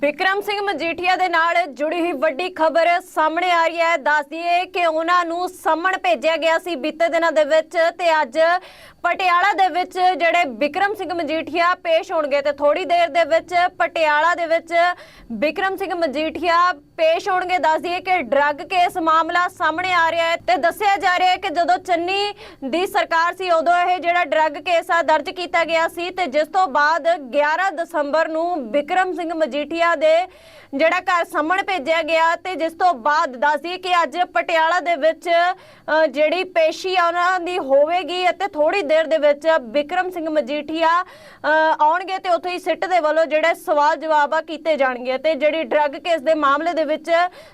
ਬਿਕਰਮ ਸਿੰਘ ਮਜੀਠੀਆ ਦੇ ਨਾਲ ਜੁੜੀ ਹੋਈ ਵੱਡੀ ਖਬਰ ਸਾਹਮਣੇ ਆ ਰਹੀ ਹੈ। ਦੱਸ ਦਈਏ ਕਿ ਉਹਨਾਂ ਨੂੰ ਸੰਮਣ ਭੇਜਿਆ ਗਿਆ ਸੀ ਬੀਤੇ ਦਿਨਾਂ ਦੇ ਵਿੱਚ ਤੇ ਅੱਜ ਪਟਿਆਲਾ ਦੇ ਵਿੱਚ ਜਿਹੜੇ ਬਿਕਰਮ ਸਿੰਘ ਮਜੀਠੀਆ ਪੇਸ਼ ਹੋਣਗੇ ਤੇ ਥੋੜੀ ਦੇਰ ਦੇ ਵਿੱਚ ਪਟਿਆਲਾ ਦੇ ਵਿੱਚ ਬਿਕਰਮ ਸਿੰਘ ਮਜੀਠੀਆ ਪੇਸ਼ ਹੋਣਗੇ। ਦੱਸ ਦਈਏ ਕਿ ਡਰੱਗ ਕੇਸ ਮਾਮਲਾ ਸਾਹਮਣੇ ਆ ਰਿਹਾ ਹੈ ਤੇ ਦੱਸਿਆ ਜਾ ਰਿਹਾ ਹੈ ਕਿ ਜਦੋਂ ਚੰਨੀ ਦੀ ਸਰਕਾਰ ਸੀ, ਉਦੋਂ ਇਹ ਜਿਹੜਾ ਡਰੱਗ ਕੇਸ ਆ ਦਰਜ ਕੀਤਾ ਗਿਆ ਸੀ ਤੇ ਜਿਸ ਤੋਂ ਬਾਅਦ 11 ਦਸੰਬਰ ਨੂੰ ਬਿਕਰਮ ਸਿੰਘ ਮਜੀਠੀਆ ਦੇ ਜਿਹੜਾ ਘਰ ਸਾਹਮਣ ਭੇਜਿਆ ਗਿਆ ਤੇ ਜਿਸ ਤੋਂ ਬਾਅਦ ਦੱਸਦੀ ਕਿ ਅੱਜ ਪਟਿਆਲਾ ਦੇ ਵਿੱਚ ਜਿਹੜੀ ਪੇਸ਼ੀ ਆ, ਉਹਨਾਂ ਦੀ ਹੋਵੇਗੀ ਅਤੇ ਥੋੜੀ ਦੇਰ ਦੇ ਵਿੱਚ ਵਿਕਰਮ ਸਿੰਘ ਮਜੀਠੀਆ ਆਉਣਗੇ ਤੇ ਉੱਥੇ ਹੀ ਸਿੱਟ ਦੇ ਵੱਲੋਂ ਜਿਹੜੇ ਸਵਾਲ ਜਵਾਬ ਆ ਕੀਤੇ ਜਾਣਗੇ ਤੇ ਜਿਹੜੀ ਡਰੱਗ ਕੇਸ ਦੇ ਮਾਮਲੇ ਦੇ ਵਿੱਚ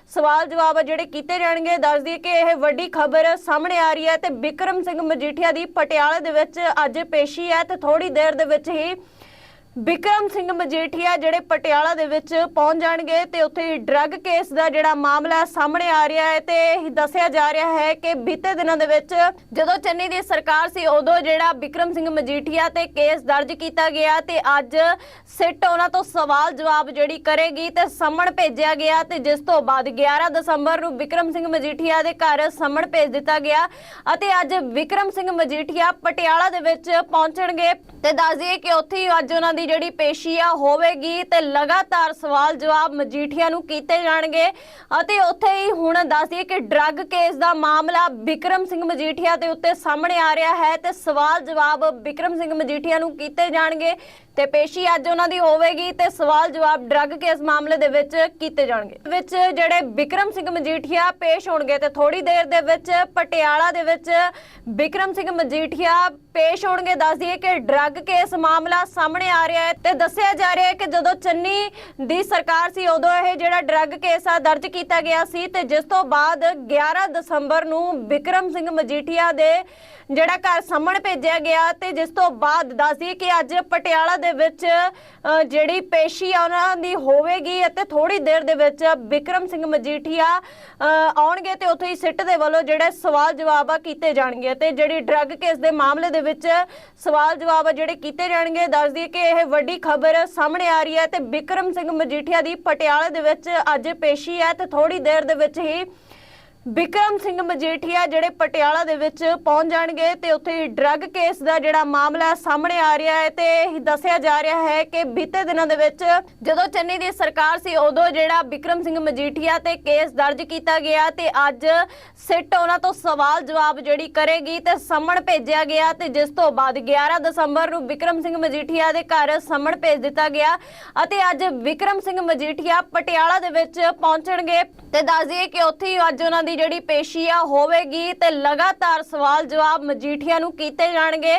ਸਵਾਲ ਜਵਾਬ ਆ ਜਿਹੜੇ ਕੀਤੇ ਜਾਣਗੇ, ਦੱਸਦੀ ਕਿ ਇਹ ਵੱਡੀ ਖਬਰ ਸਾਹਮਣੇ ਆ ਰਹੀ ਹੈ ਤੇ ਵਿਕਰਮ ਸਿੰਘ ਮਜੀਠੀਆ ਦੀ ਪਟਿਆਲਾ ਦੇ ਵਿੱਚ ਅੱਜ ਪੇਸ਼ੀ ਹੈ ਤੇ ਥੋੜੀ ਦੇਰ ਦੇ ਵਿੱਚ ਹੀ ਬਿਕਰਮ ਸਿੰਘ ਮਜੀਠੀਆ ਜਿਹੜੇ ਪਟਿਆਲਾ ਦੇ ਵਿੱਚ ਪਹੁੰਚ ਜਾਣਗੇ ਤੇ ਉੱਥੇ ਡਰੱਗ ਕੇਸ ਦਾ ਜਿਹੜਾ ਮਾਮਲਾ ਸਾਹਮਣੇ ਆ ਰਿਹਾ ਹੈ ਤੇ ਇਹ ਦੱਸਿਆ ਜਾ ਰਿਹਾ ਹੈ ਕਿ ਬੀਤੇ ਦਿਨਾਂ ਦੇ ਵਿੱਚ ਜਦੋਂ ਚੰਨੀ ਦੀ ਸਰਕਾਰ ਸੀ, ਉਦੋਂ ਜਿਹੜਾ ਬਿਕਰਮ ਸਿੰਘ ਮਜੀਠੀਆ ਤੇ ਕੇਸ ਦਰਜ ਕੀਤਾ ਗਿਆ ਤੇ ਅੱਜ ਸਿੱਟ ਉਹਨਾਂ ਤੋਂ ਸਵਾਲ ਜਵਾਬ ਜਿਹੜੀ ਕਰੇਗੀ ਤੇ ਸਮਣ ਭੇਜਿਆ ਗਿਆ ਤੇ ਜਿਸ ਤੋਂ ਬਾਅਦ 11 ਦਸੰਬਰ ਨੂੰ ਬਿਕਰਮ ਸਿੰਘ ਮਜੀਠੀਆ ਦੇ ਘਰ ਸਮਣ ਭੇਜ ਦਿੱਤਾ ਗਿਆ ਅਤੇ ਅੱਜ ਬਿਕਰਮ ਸਿੰਘ ਮਜੀਠੀਆ ਪਟਿਆਲਾ ਦੇ ਵਿੱਚ ਪਹੁੰਚਣਗੇ। ਤੇ ਦੱਸ ਦਈਏ ਕਿ ਉੱਥੇ ਹੀ ਅੱਜ ਉਹਨਾਂ ਦੀ ਜਿਹੜੀ ਪੇਸ਼ੀ ਆ ਹੋਵੇਗੀ ਤੇ ਲਗਾਤਾਰ ਸਵਾਲ ਜਵਾਬ ਮਜੀਠੀਆ ਨੂੰ ਕੀਤੇ ਜਾਣਗੇ। ਅਤੇ ਉੱਥੇ ਹੀ ਹੁਣ ਦੱਸ ਦਈਏ ਕਿ ਡਰੱਗ ਕੇਸ ਦਾ ਮਾਮਲਾ ਵਿਕਰਮ ਸਿੰਘ ਮਜੀਠੀਆ ਦੇ ਉੱਤੇ ਸਾਹਮਣੇ ਆ ਰਿਹਾ ਹੈ ਤੇ ਸਵਾਲ ਜਵਾਬ ਵਿਕਰਮ ਸਿੰਘ ਮਜੀਠੀਆ ਨੂੰ ਕੀਤੇ ਜਾਣਗੇ ਤੇ ਪੇਸ਼ੀ ਅੱਜ ਉਹਨਾਂ ਦੀ ਹੋਵੇਗੀ ਤੇ ਸਵਾਲ ਜਵਾਬ ਡਰੱਗ ਕੇਸ ਮਾਮਲੇ ਦੇ ਵਿੱਚ ਕੀਤੇ ਜਾਣਗੇ। ਵਿੱਚ ਜਿਹੜੇ ਵਿਕਰਮ ਸਿੰਘ ਮਜੀਠੀਆ ਪੇਸ਼ ਹੋਣਗੇ ਤੇ ਥੋੜੀ ਦੇਰ ਦੇ ਵਿੱਚ ਪਟਿਆਲਾ ਦੇ ਵਿੱਚ ਵਿਕਰਮ ਸਿੰਘ ਮਜੀਠੀਆ ਪੇਸ਼ ਹੋਣਗੇ। ਦੱਸ ਦਈਏ ਕਿ ਡਰੱਗ ਕੇਸ ਮਾਮਲਾ ਸਾਹਮਣੇ ਆ ਰਿਹਾ ਹੈ ਤੇ ਦੱਸਿਆ ਜਾ ਰਿਹਾ ਹੈ ਕਿ ਜਦੋਂ ਚੰਨੀ ਦੀ ਸਰਕਾਰ ਸੀ ਉਦੋਂ ਇਹ ਜਿਹੜਾ ਡਰੱਗ ਕੇਸ ਆ ਦਰਜ ਕੀਤਾ ਗਿਆ ਸੀ ਤੇ ਜਿਸ ਤੋਂ ਬਾਅਦ 11 ਦਸੰਬਰ ਨੂੰ ਵਿਕਰਮ ਸਿੰਘ ਮਜੀਠੀਆ ਦੇ ਜਿਹੜਾ ਘਰ ਸਾਹਮਣ ਭੇਜਿਆ ਗਿਆ ਤੇ ਜਿਸ ਤੋਂ ਬਾਅਦ ਦੱਸ ਕਿ ਅੱਜ ਪਟਿਆਲਾ ਦੇ ਵਿੱਚ ਜਿਹੜੀ ਪੇਸ਼ੀ ਆ ਉਹਨਾਂ ਦੀ ਹੋਵੇਗੀ ਅਤੇ ਥੋੜੀ ਦੇਰ ਦੇ ਵਿੱਚ ਵਿਕਰਮ ਸਿੰਘ ਮਜੀਠੀਆ ਅ, ਆਉਣਗੇ ਤੇ ਉੱਥੇ ਹੀ ਸਿੱਟ ਦੇ ਵੱਲੋਂ ਜਿਹੜੇ ਸਵਾਲ ਜਵਾਬ ਆ ਕੀਤੇ ਜਾਣਗੇ ਤੇ ਜਿਹੜੀ ਡਰੱਗ ਕੇਸ ਦੇ ਮਾਮਲੇ ਦੇ ਵਿੱਚ ਸਵਾਲ ਜਵਾਬ ਆ ਜਿਹੜੇ ਕੀਤੇ ਜਾਣਗੇ ਦੱਸਦੀ ਕਿ ਇਹ ਵੱਡੀ ਖਬਰ ਸਾਹਮਣੇ ਆ ਰਹੀ ਹੈ ਤੇ ਵਿਕਰਮ ਸਿੰਘ ਮਜੀਠੀਆ ਦੀ ਪਟਿਆਲਾ ਦੇ ਵਿੱਚ ਅੱਜ ਪੇਸ਼ੀ ਹੈ ਤੇ ਥੋੜੀ ਦੇਰ ਦੇ ਵਿੱਚ ਹੀ ਬਿਕਰਮ ਸਿੰਘ ਮਜੀਠੀਆ ਜਿਹੜੇ ਪਟਿਆਲਾ ਦੇ ਵਿੱਚ ਪਹੁੰਚ ਜਾਣਗੇ ਤੇ ਉੱਥੇ ਡਰੱਗ ਕੇਸ ਦਾ ਜਿਹੜਾ ਮਾਮਲਾ ਸਾਹਮਣੇ ਆ ਰਿਹਾ ਹੈ ਤੇ ਇਹ ਦੱਸਿਆ ਜਾ ਰਿਹਾ ਹੈ ਕਿ ਬੀਤੇ ਦਿਨਾਂ ਦੇ ਵਿੱਚ ਜਦੋਂ ਚੰਨੀ ਦੀ ਸਰਕਾਰ ਸੀ, ਉਦੋਂ ਜਿਹੜਾ ਬਿਕਰਮ ਸਿੰਘ ਮਜੀਠੀਆ ਤੇ ਕੇਸ ਦਰਜ ਕੀਤਾ ਗਿਆ ਤੇ ਅੱਜ ਸਿੱਟ ਉਹਨਾਂ ਤੋਂ ਸਵਾਲ ਜਵਾਬ ਜਿਹੜੀ ਕਰੇਗੀ ਤੇ ਸਮਣ ਭੇਜਿਆ ਗਿਆ ਤੇ ਜਿਸ ਤੋਂ ਬਾਅਦ 11 ਦਸੰਬਰ ਨੂੰ ਬਿਕਰਮ ਸਿੰਘ ਮਜੀਠੀਆ ਦੇ ਘਰ ਸਮਣ ਭੇਜ ਦਿੱਤਾ ਗਿਆ ਅਤੇ ਅੱਜ ਬਿਕਰਮ ਸਿੰਘ ਮਜੀਠੀਆ ਪਟਿਆਲਾ ਦੇ ਵਿੱਚ ਪਹੁੰਚਣਗੇ। ਤੇ ਦੱਸ ਦਈਏ ਕਿ ਉੱਥੇ ਹੀ ਅੱਜ ਉਹਨਾਂ ਦੀ ਜਿਹੜੀ ਪੇਸ਼ੀ ਆ ਹੋਵੇਗੀ ਤੇ ਲਗਾਤਾਰ ਸਵਾਲ ਜਵਾਬ ਮਜੀਠੀਆ ਨੂੰ ਕੀਤੇ ਜਾਣਗੇ।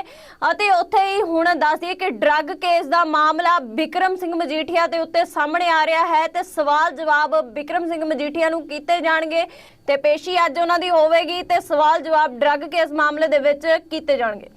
ਅਤੇ ਉੱਥੇ ਹੀ ਹੁਣ ਦੱਸ ਦਈਏ ਕਿ ਡਰੱਗ ਕੇਸ ਦਾ ਮਾਮਲਾ ਵਿਕਰਮ ਸਿੰਘ ਮਜੀਠੀਆ ਦੇ ਉੱਤੇ ਸਾਹਮਣੇ ਆ ਰਿਹਾ ਹੈ ਤੇ ਸਵਾਲ ਜਵਾਬ ਵਿਕਰਮ ਸਿੰਘ ਮਜੀਠੀਆ ਨੂੰ ਕੀਤੇ ਜਾਣਗੇ ਤੇ ਪੇਸ਼ੀ ਅੱਜ ਉਹਨਾਂ ਦੀ ਹੋਵੇਗੀ ਤੇ ਸਵਾਲ ਜਵਾਬ ਡਰੱਗ ਕੇਸ ਮਾਮਲੇ ਦੇ ਵਿੱਚ ਕੀਤੇ ਜਾਣਗੇ।